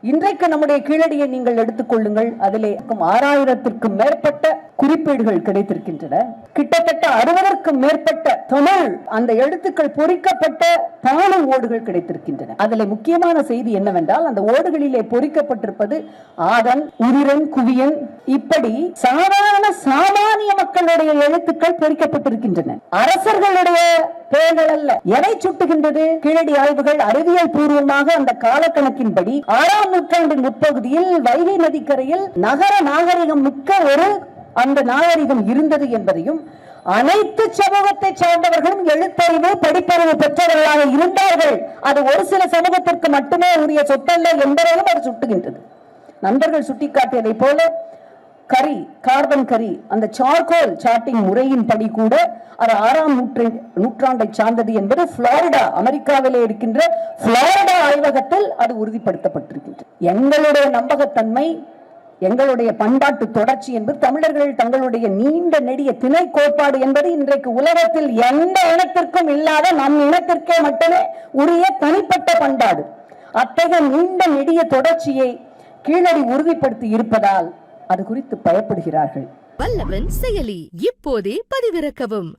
இன்றைக்கு நம்முடைய கீழடியை நீங்கள் எடுத்துக்கொள்ளுங்கள் அதிலே ஆறாயிரத்திற்கும் மேற்பட்ட குறிப்பீடுகள் கிடைத்திருக்கின்றன. கிட்டத்தட்ட அறுபதற்கும் மேற்பட்ட தமிழ் அந்த எழுத்துக்கள் பொறிக்கப்பட்ட பானை ஓடுகள் கிடைத்திருக்கின்றன. அதில் முக்கியமான செய்தி என்னவென்றால் அந்த ஓடுகளிலே பொறிக்கப்பட்டிருப்பது ஆதன் உதிரன் குவியன் இப்படி சாதாரண சாமானிய மக்களுடைய எழுத்துக்கள் பொறிக்கப்பட்டிருக்கின்றன. அரசர்களுடைய பெயர்கள் அல்ல. எதை சுட்டுகின்றது. கீழடி ஆய்வுகள் அறிவியல் பூர்வமாக அந்த காலக்கணக்கின்படி ஆறாம் நூற்றாண்டின் முற்பகுதியில் வைகை நதிக்கரையில் நகர நாகரிகம் மிக்க ஒரு அந்த நாகரிகம் இருந்தது என்பதையும் அனைத்து சமூகத்தை சார்ந்தவர்களும் எழுத்தறிவு படிப்பறிவு பெற்றவர்களாக இருந்தார்கள். அது ஒரு சில சமூகத்திற்கு மட்டுமே உரிய சொத்தல்ல என்பதையும் அது சுட்டுகின்றது. நண்பர்கள் சுட்டிக்காட்டியதை போல கரி கார்பன் கரி அந்த சார்கோல் சாட்டிங் முறையின்படி கூட அது ஆறாம் நூற்றை நூற்றாண்டை சார்ந்தது என்பது புளாரிடா அமெரிக்காவிலே இருக்கின்ற புளாரிடா ஆய்வகத்தில் அது உறுதிப்படுத்தப்பட்டிருக்கின்றது. எங்களுடைய நம்பகத்தன்மை எங்களுடைய பண்பாட்டு தொடர்ச்சி என்பது தமிழர்கள் தங்களுடைய நீண்ட நெடிய திணை கோட்பாடு என்பது இன்றைக்கு உலகத்தில் எந்த இனத்திற்கும் இல்லாத நம் இனத்திற்கே மட்டுமே உரிய தனிப்பட்ட பண்பாடு. அத்தகைய நீண்ட நெடிய தொடர்ச்சியை கீழடி உறுதிப்படுத்தி இருப்பதால் அது குறித்து பயப்படுகிறார்கள். வல்லவன் செயலி இப்போதே பதிவிறக்கவும்.